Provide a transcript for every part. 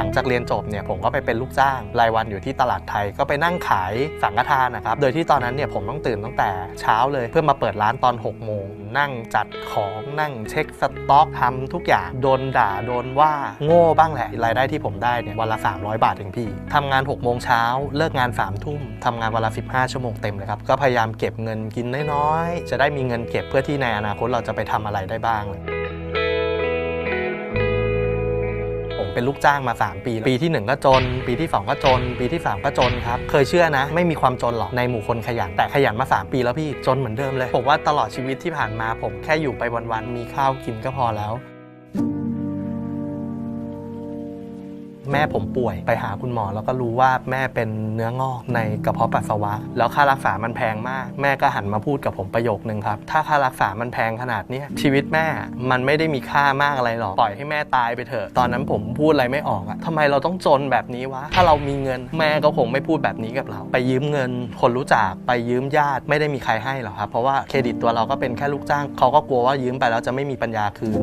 หลังจากเรียนจบเนี่ยผมก็ไปเป็นลูกจ้างรายวันอยู่ที่ตลาดไทยก็ไปนั่งขายสังฆทานนะครับ โดยที่ตอนนั้นเนี่ยผมต้องตื่นตั้งแต่เช้าเลยเพื่อมาเปิดร้านตอน6โมงนั่งจัดของนั่งเช็คสต็อกทำทุกอย่างโดนด่าโดนว่าโง่บ้างแหละรายได้ที่ผมได้เนี่ยวันละ 300 บาทเองพี่ทำงาน6โมงเช้าเลิกงาน3ทุ่มทำงานวันละ 15 ชั่วโมงเต็มเลยครับก็พยายามเก็บเงินกินน้อยๆจะได้มีเงินเก็บเพื่อที่ในอนาคตเราจะไปทำอะไรได้บ้างผม เป็นลูกจ้างมา 3 ปี ปีที่ 1 ก็จน ปีที่ 2 ก็จน ปีที่ 3 ก็จนครับ เคยเชื่อนะ ไม่มีความจนหรอกในหมู่คนขยัน แต่ขยันมา 3 ปีแล้วพี่จนเหมือนเดิมเลย ผมว่าตลอดชีวิตที่ผ่านมาผมแค่อยู่ไปวันๆมีข้าวกินก็พอแล้ว แม่ผมป่วยไปหาคุณหมอ แล้วก็รู้ว่าแม่เป็นเนื้องอกในกระเพาะปัสสาวะ แล้วค่ารักษามันแพงมาก แม่ก็หันมาพูดกับผมประโยคนึงครับถ้าค่ารักษามันแพงขนาดนี้ชีวิตแม่มันไม่ได้มีค่ามากอะไรหรอกปล่อยให้แม่ตายไปเถอะตอนนั้นผมพูดอะไรไม่ออกอะทำไมเราต้องจนแบบนี้วะถ้าเรามีเงินแม่ก็คงไม่พูดแบบนี้กับเรา ไปยืมเงิน คนรู้จักไปยืมญาติไม่ได้มีใครให้หรอกครับเพราะว่าเครดิตตัวเราก็เป็นแค่ลูกจ้างเขาก็กลัวว่ายืมไปแล้วจะไม่มีปัญญาคืน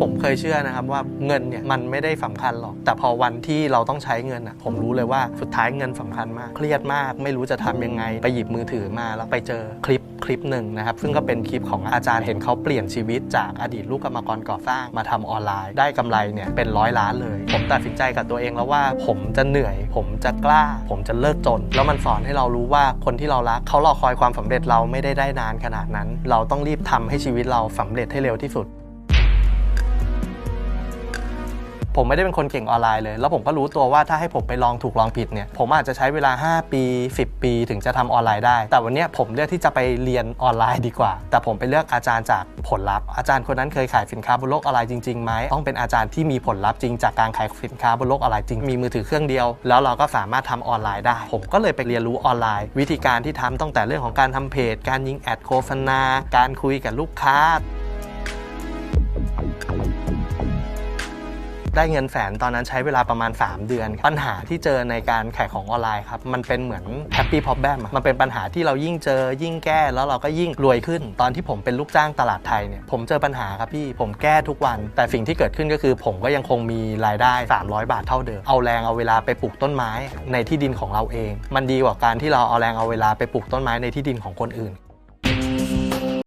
ผมเคยเชื่อนะครับว่าเงินเนี่ยมันไม่ได้สำคัญหรอก แต่พอวันที่เราต้องใช้เงินอะผมรู้เลยว่าสุดท้ายเงินสำคัญมาก เครียดมาก ไม่รู้จะทำยังไง ไปหยิบมือถือมาแล้วไปเจอคลิปคลิปหนึ่งนะครับ ซึ่งก็เป็นคลิปของอาจารย์เห็นเขาเปลี่ยนชีวิตจากอดีตลูกกรรมกรก่อสร้างมาทำออนไลน์ ได้กำไรเนี่ยเป็นร้อยล้านเลย ผมตัดสินใจกับตัวเองแล้วว่าผมจะเหนื่อย ผมจะกล้า ผมจะเลิกจน แล้วมันสอนให้เรารู้ว่าคนที่เรารักเขารอคอยความสำเร็จเราไม่ได้ได้นานขนาดนั้น เราต้องรีบทำให้ชีวิตเราสำเร็จให้เร็วที่สุด ผมไม่ได้เป็นคนเก่งออนไลน์เลย แล้วผมก็รู้ตัวว่าถ้าให้ผมไปลองถูกลองผิดเนี่ยผมอาจจะใช้เวลา 5 ปี 10 ปีถึงจะทำออนไลน์ได้ แต่วันนี้ผมเลือกที่จะไปเรียนออนไลน์ดีกว่า แต่ผมไปเลือกอาจารย์จากผลลัพธ์ อาจารย์คนนั้นเคยขายสินค้าบนโลกออนไลน์จริงๆไหมต้องเป็นอาจารย์ที่มีผลลัพธ์จริงจากการขายสินค้าบนโลกออนไลน์จริงมีมือถือเครื่องเดียว แล้วเราก็สามารถทำออนไลน์ได้ ผมก็เลยไปเรียนรู้ออนไลน์ วิธีการที่ทำตั้งแต่เรื่องของการทำเพจ การยิงแอดโฆษณาการคุยกับลูกค้า ได้เงินแสนตอนนั้นใช้เวลาประมาณ 3 เดือน ปัญหาที่เจอในการขายของออนไลน์ครับ มันเป็นเหมือนแฮปปี้พอ b แบมมันเป็นปัญหาที่เรายิ่งเจอยิ่งแก้แล้วเราก็ยิ่งรวยขึ้น ตอนที่ผมเป็นลูกจ้างตลาดไทยเนี่ยผมเจอปัญหาครับพี่ผมแก้ทุกวัน แต่สิ่งที่เกิดขึ้นก็คือ ผมก็ยังคงมีรายได้ 300 บาทเท่าเดิมเอาแรงเอาเวลาไปปลูกต้นไม้ในที่ดินของเราเอง มันดีกว่าการที่เราเอาแรงเอาเวลาไปปลูกต้นไม้ในที่ดินของคนอื่น